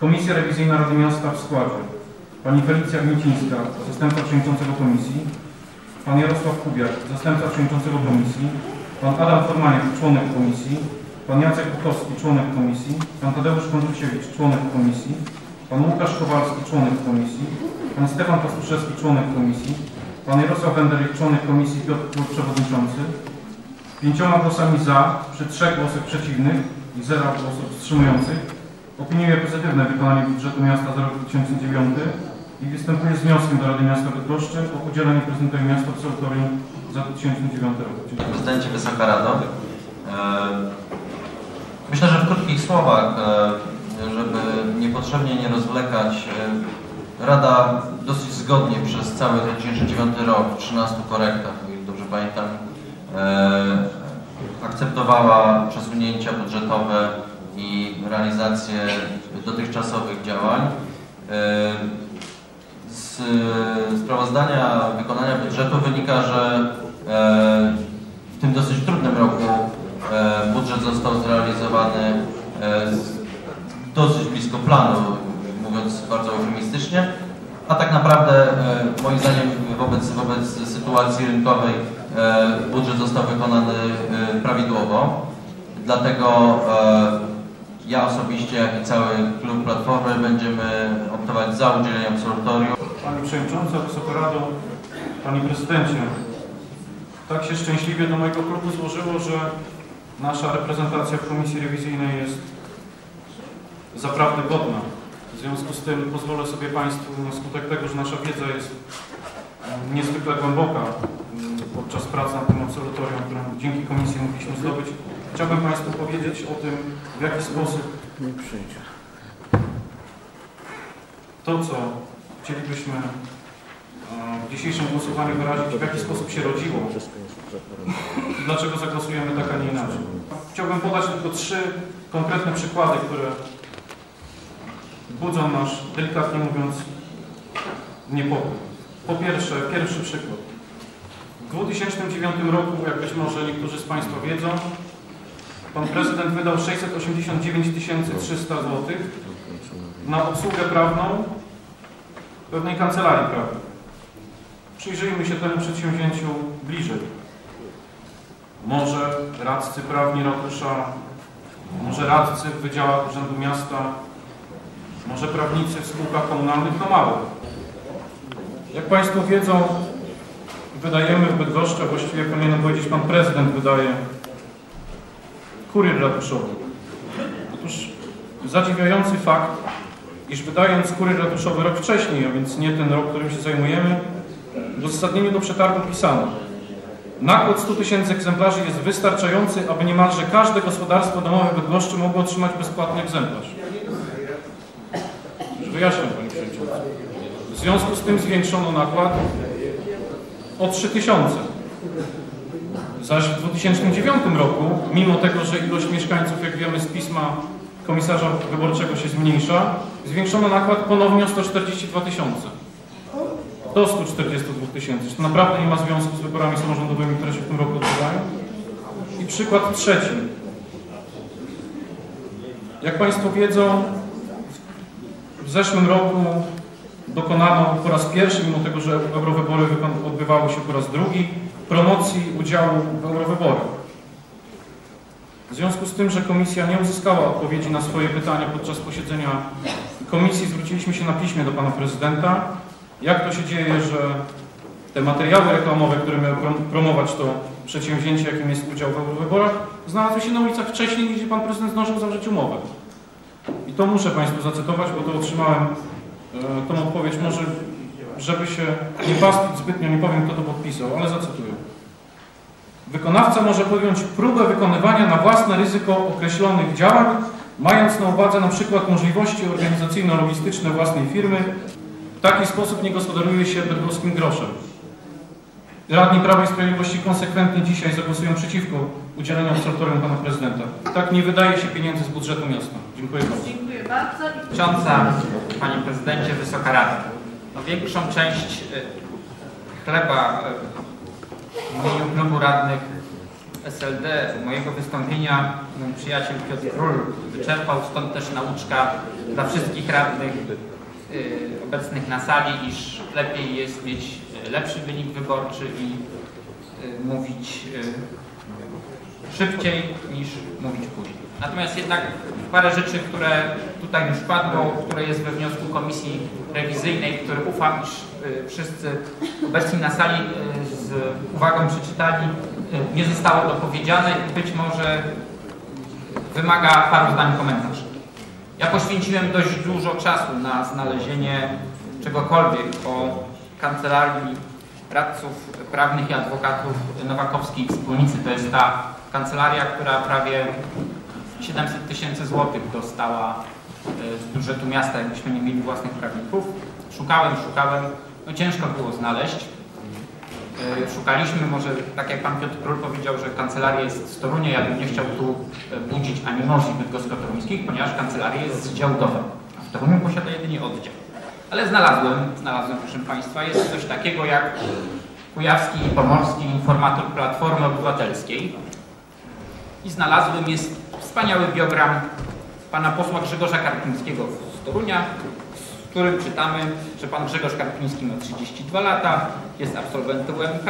Komisja Rewizyjna Rady Miasta w składzie. Pani Felicja Gniecińska, zastępca przewodniczącego komisji, Pan Jarosław Kubiak, zastępca przewodniczącego komisji, Pan Adam Formaniak, członek komisji, Pan Jacek Bukowski, członek komisji, Pan Tadeusz Kondrusiewicz, członek komisji, Pan Łukasz Kowalski, członek komisji, Pan Stefan Pastuszewski, członek komisji, Pan Jarosław Wenderyk, członek komisji, Piotr przewodniczący. Pięcioma głosami za, przy trzech głosach przeciwnych i zera głosów wstrzymujących, opiniuję pozytywne wykonanie budżetu miasta za rok 2009 i występuję z wnioskiem do Rady Miasta Bydgoszczy o udzielenie prezydentowi miasta absolutorium za 2009 rok. Dziękuję. Prezydencie Wysoka Rado. E, Myślę, że w krótkich słowach, e, żeby niepotrzebnie nie rozwlekać, e, Rada dosyć zgodnie przez cały 2009 rok w 13 korektach, ile dobrze pamiętam, akceptowała przesunięcia budżetowe i realizację dotychczasowych działań. E, Z sprawozdania wykonania budżetu wynika, że e, w tym dosyć trudnym roku budżet został zrealizowany dosyć blisko planu, mówiąc bardzo optymistycznie, a tak naprawdę moim zdaniem wobec, wobec sytuacji rynkowej budżet został wykonany prawidłowo. Dlatego ja osobiście, jak i cały klub Platformy będziemy optować za udzieleniem absolutorium. Pani Przewodnicząca, Wysoka Rado, Panie Prezydencie, tak się szczęśliwie do mojego klubu złożyło, że nasza reprezentacja w Komisji Rewizyjnej jest zaprawdę godna. W związku z tym pozwolę sobie Państwu, na skutek tego, że nasza wiedza jest niezwykle głęboka podczas prac nad tym absolutorium, którą dzięki Komisji mogliśmy zdobyć, chciałbym Państwu powiedzieć o tym, w jaki sposób to, co chcielibyśmy e, w dzisiejszym głosowaniu wyrazić, w jaki sposób się rodziło i dlaczego zagłosujemy tak, a nie inaczej. Chciałbym podać tylko trzy konkretne przykłady, które budzą nasz, delikatnie mówiąc, niepokój. Po pierwsze, pierwszy przykład. W 2009 roku, jak być może niektórzy z Państwa wiedzą, Pan Prezydent wydał 689 300 zł na obsługę prawną pewnej kancelarii prawnej. Przyjrzyjmy się temu przedsięwzięciu bliżej. Może radcy prawni ratusza, może radcy w wydziałach Urzędu Miasta, może prawnicy w spółkach komunalnych, to mało. Jak Państwo wiedzą, wydajemy w Bydgoszczy, właściwie powinienem powiedzieć Pan Prezydent wydaje kurier ratuszowy. Otóż zadziwiający fakt, iż wydając kurier ratuszowy rok wcześniej, a więc nie ten rok, którym się zajmujemy, w uzasadnieniu do przetargu pisano Nakład 100 tysięcy egzemplarzy jest wystarczający, aby niemalże każde gospodarstwo domowe w Bydgoszczy mogło otrzymać bezpłatny egzemplarz. Wyjaśniam, Panie Przewodniczący. W związku z tym zwiększono nakład o 3 tysiące. Zaś w 2009 roku, mimo tego, że ilość mieszkańców, jak wiemy z pisma komisarza wyborczego się zmniejsza, zwiększono nakład ponownie o 142 tysiące. Do 142 tysięcy. To naprawdę nie ma związku z wyborami samorządowymi, które się w tym roku odbywają. I przykład trzeci. Jak Państwo wiedzą, w zeszłym roku dokonano po raz pierwszy, mimo tego, że eurowybory odbywały się po raz drugi, promocji udziału w eurowyborach. W związku z tym, że komisja nie uzyskała odpowiedzi na swoje pytania podczas posiedzenia komisji, zwróciliśmy się na piśmie do pana prezydenta. Jak to się dzieje, że te materiały reklamowe, które miały prom- promować to przedsięwzięcie, jakim jest udział w eurowyborach, znalazły się na ulicach wcześniej, niż pan prezydent zdążył zawrzeć umowę. I to muszę Państwu zacytować, bo to otrzymałem e, tą odpowiedź. Może, żeby się nie pastwić zbytnio, nie powiem, kto to podpisał, ale zacytuję. Wykonawca może podjąć próbę wykonywania na własne ryzyko określonych działań, mając na uwadze na przykład możliwości organizacyjno-logistyczne własnej firmy. W taki sposób nie gospodaruje się bydgoskim groszem. Radni Prawa i Sprawiedliwości konsekwentnie dzisiaj zagłosują przeciwko udzieleniu absolutorium pana prezydenta. Tak nie wydaje się pieniędzy z budżetu miasta. Dziękuję bardzo. Dziękuję bardzo. Przewodnicząca, Panie Prezydencie, Wysoka Rada. No, większą część y, chleba y, w imieniu klubu radnych SLD mojego wystąpienia mój przyjaciel Piotr Król wyczerpał, stąd też nauczka dla wszystkich radnych y, obecnych na sali, iż lepiej jest mieć lepszy wynik wyborczy i y, mówić y, szybciej niż mówić później. Natomiast jednak parę rzeczy, które tutaj już padło, które jest we wniosku komisji rewizyjnej, który ufam, iż y, wszyscy obecni na sali y, z uwagą przeczytali, y, nie zostało dopowiedziane i być może wymaga paru zdań komentarza. Ja poświęciłem dość dużo czasu na znalezienie czegokolwiek o kancelarii radców prawnych i adwokatów Nowakowskiej Wspólnicy. To jest ta kancelaria, która prawie 700 tysięcy złotych dostała e, z budżetu miasta, jakbyśmy nie mieli własnych prawników. Szukałem, szukałem, no ciężko było znaleźć. E, Szukaliśmy, może tak jak pan Piotr Król powiedział, że kancelaria jest z Torunia, ja bym nie chciał tu e, budzić animozji bydgosko-toruńskich, ponieważ kancelaria jest z Działdowa, a w Toruniu posiada jedynie oddział. Ale znalazłem, znalazłem proszę Państwa, jest coś takiego jak Kujawski i Pomorski informator Platformy Obywatelskiej i znalazłem jest wspaniały biogram pana posła Grzegorza Karpińskiego z Torunia, w którym czytamy, że pan Grzegorz Karpiński ma 32 lata, jest absolwentem UMK,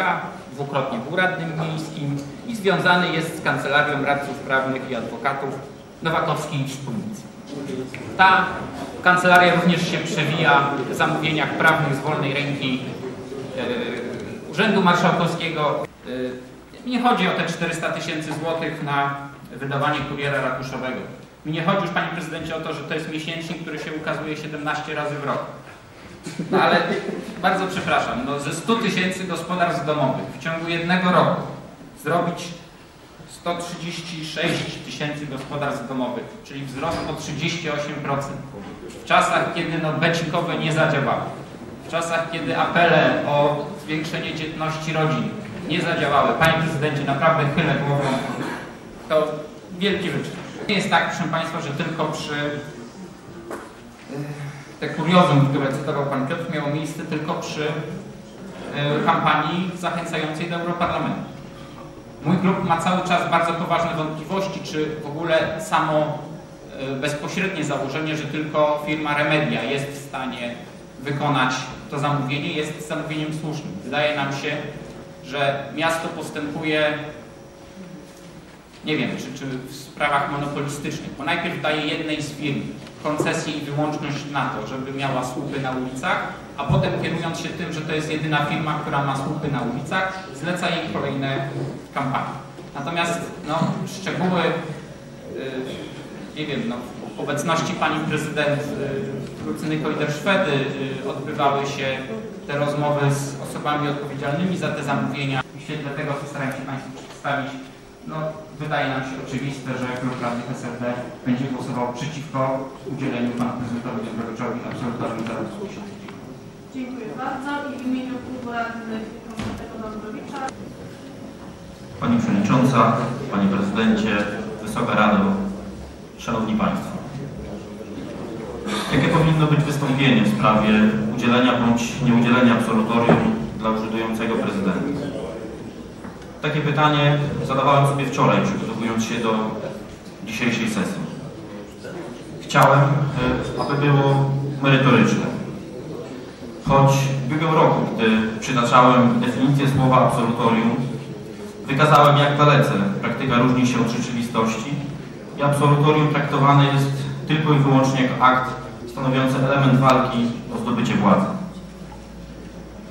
dwukrotnie był radnym miejskim i związany jest z Kancelarią Radców Prawnych i Adwokatów Nowakowskiej Wspólnicy. Ta kancelaria również się przewija w zamówieniach prawnych z wolnej ręki e, Urzędu Marszałkowskiego. E, nie chodzi o te 400 tysięcy złotych na wydawanie kuriera ratuszowego. Mi nie chodzi już, panie prezydencie, o to, że to jest miesięcznik, który się ukazuje 17 razy w roku. No ale bardzo przepraszam, no ze 100 tysięcy gospodarstw domowych w ciągu jednego roku zrobić 136 tysięcy gospodarstw domowych, czyli wzrost o 38%. W czasach, kiedy no, becikowe nie zadziałały, w czasach, kiedy apele o zwiększenie dzietności rodzin nie zadziałały. Panie prezydencie, naprawdę chylę głową. To wielki wyczyn. Nie jest tak, proszę Państwa, że tylko przy te kuriozum, które cytował Pan Piotr, miało miejsce tylko przy e, kampanii zachęcającej do Europarlamentu. Mój klub ma cały czas bardzo poważne wątpliwości, czy w ogóle samo e, bezpośrednie założenie, że tylko firma Remedia jest w stanie wykonać to zamówienie, jest zamówieniem słusznym. Wydaje nam się, że miasto postępuje nie wiem, czy, czy w sprawach monopolistycznych, bo najpierw daje jednej z firm koncesję i wyłączność na to, żeby miała słupy na ulicach, a potem kierując się tym, że to jest jedyna firma, która ma słupy na ulicach, zleca jej kolejne kampanie. Natomiast no, szczegóły, yy, nie wiem, no, obecności pani prezydent yy, Lucyny Kojder-Szwedy yy, odbywały się te rozmowy z osobami odpowiedzialnymi za te zamówienia. W świetle tego, co staram się Państwu przedstawić, no, wydaje nam się oczywiste, że Klub Radnych SLD będzie głosował przeciwko udzieleniu panu prezydentowi Dobrowiczowi absolutorium za rok 2009. Dziękuję bardzo i w imieniu klubu radnych Konstantego Dąbrowicza Pani Przewodnicząca, Panie Prezydencie, Wysoka Rado, Szanowni Państwo. Jakie powinno być wystąpienie w sprawie udzielenia bądź nieudzielenia absolutorium dla urzędującego prezydenta? Takie pytanie zadawałem sobie wczoraj, przygotowując się do dzisiejszej sesji. Chciałem, e, aby było merytoryczne. Choć w ubiegłym roku, gdy przytaczałem definicję słowa absolutorium, wykazałem jak dalece praktyka różni się od rzeczywistości i absolutorium traktowane jest tylko i wyłącznie jako akt stanowiący element walki o zdobycie władzy.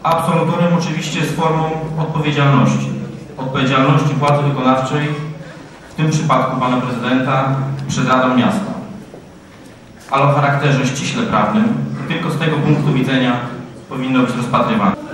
Absolutorium oczywiście jest formą odpowiedzialności. Odpowiedzialności władzy wykonawczej, w tym przypadku pana prezydenta, przed Radą Miasta. Ale o charakterze ściśle prawnym, tylko z tego punktu widzenia powinno być rozpatrywane.